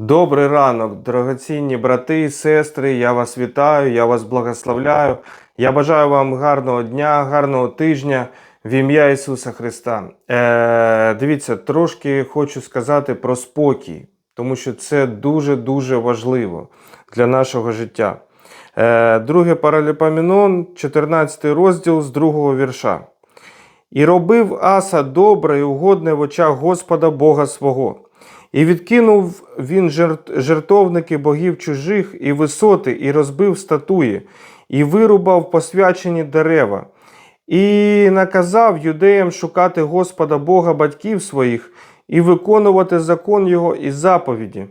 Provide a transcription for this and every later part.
Добрий ранок, дорогоцінні брати і сестри. Я вас вітаю, я вас благословляю. Я бажаю вам гарного дня, гарного тижня в ім'я Ісуса Христа. Е, дивіться, трошки хочу сказати про спокій, тому що це дуже-дуже важливо для нашого життя. Е, друге Параліпоменон, 14 розділ з другого вірша. І робив Аса добре і угодне в очах Господа Бога свого. І відкинув він жертовники богів чужих і висоти, і розбив статуї, і вирубав посвячені дерева, і наказав юдеям шукати Господа Бога батьків своїх і виконувати закон Його і заповіді.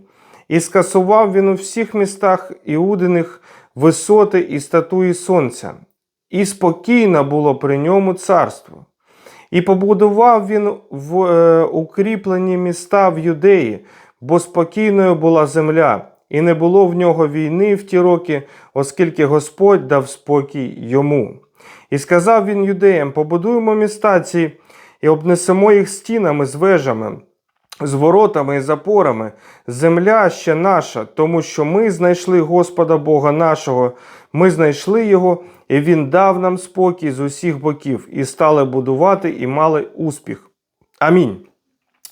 І скасував він у всіх містах Іудиних висоти і статуї сонця, і спокійно було при ньому царство. І побудував він в е, укріплені міста в Юдеї, бо спокійною була земля, і не було в нього війни в ті роки, оскільки Господь дав спокій йому. І сказав він юдеям: побудуємо міста ці і обнесемо їх стінами з вежами, з воротами і запорами. Земля ще наша, тому що ми знайшли Господа Бога нашого, ми знайшли Його, і Він дав нам спокій з усіх боків, і стали будувати, і мали успіх. Амінь.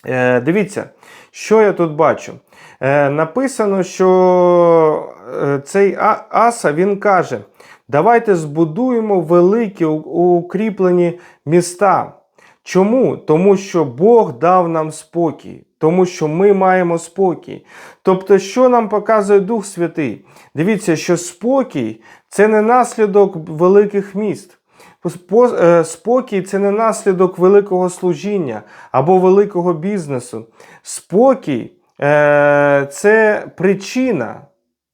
Е, дивіться, що я тут бачу. Е, написано, що е, цей Аса він каже: давайте збудуємо великі укріплені міста. Чому? Тому що Бог дав нам спокій, тому що ми маємо спокій. Тобто, що нам показує Дух Святий? Дивіться, що спокій це не наслідок великих міст. Е, Спокій це не наслідок великого служіння або великого бізнесу. Спокій е, це причина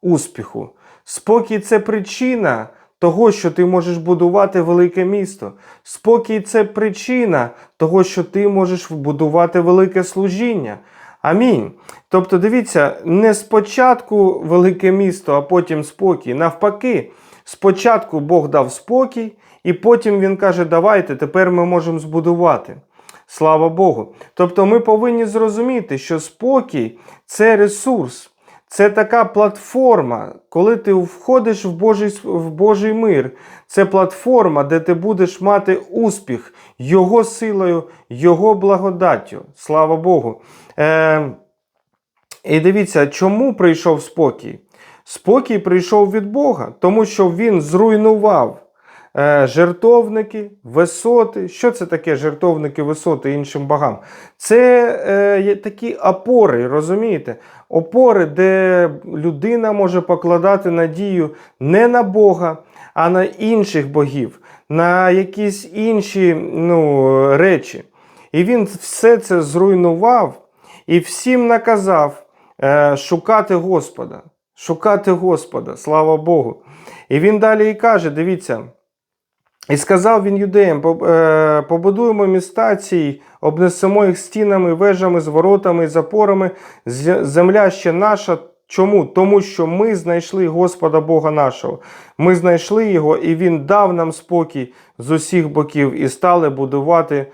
успіху. Спокій це причина того, що ти можеш будувати велике місто. Спокій це причина того, що ти можеш будувати велике служіння. Амінь. Тобто, дивіться, не спочатку велике місто, а потім спокій. Навпаки, спочатку Бог дав спокій, і потім Він каже: давайте, тепер ми можемо збудувати. Слава Богу. Тобто ми повинні зрозуміти, що спокій це ресурс, це така платформа, коли ти входиш в Божий, в Божий мир. Це платформа, де ти будеш мати успіх Його силою, Його благодаттю. Слава Богу. Е, і дивіться, чому прийшов спокій? Спокій прийшов від Бога, тому що Він зруйнував жертовники, висоти. Що це таке жертовники, висоти іншим богам? Це е, є такі опори, розумієте? Опори, де людина може покладати надію не на Бога, а на інших богів, на якісь інші ну, речі. І він все це зруйнував і всім наказав е, шукати Господа. Шукати Господа, слава Богу. І він далі і каже: дивіться. І сказав він юдеям: е, побудуємо міста ці, обнесемо їх стінами, вежами, з воротами запорами. Земля ще наша. Чому? Тому що ми знайшли Господа Бога нашого. Ми знайшли Його, і Він дав нам спокій з усіх боків і стали будувати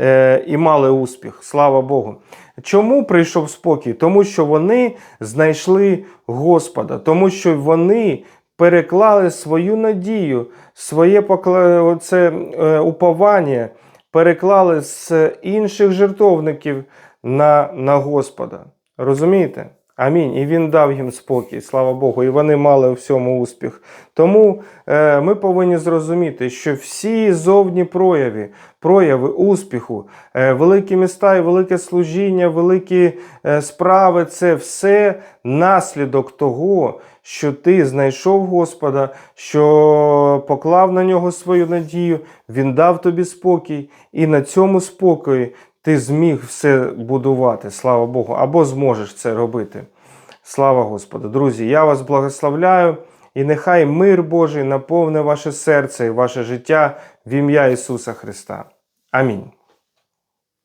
е, і мали успіх. Слава Богу. Чому прийшов спокій? Тому що вони знайшли Господа, тому що вони переклали свою надію, своє покла... е, уповання, переклали з інших жертовників на, на Господа. Розумієте? Амінь. І він дав їм спокій, слава Богу, і вони мали у всьому успіх. Тому е, ми повинні зрозуміти, що всі зовні прояви, прояви успіху, е, великі міста і велике служіння, великі е, справи це все наслідок того, що ти знайшов Господа, що поклав на нього свою надію, Він дав тобі спокій, і на цьому спокої ти зміг все будувати, слава Богу, або зможеш це робити. Слава Господу. Друзі, я вас благословляю, і нехай мир Божий наповне ваше серце і ваше життя в ім'я Ісуса Христа. Амінь.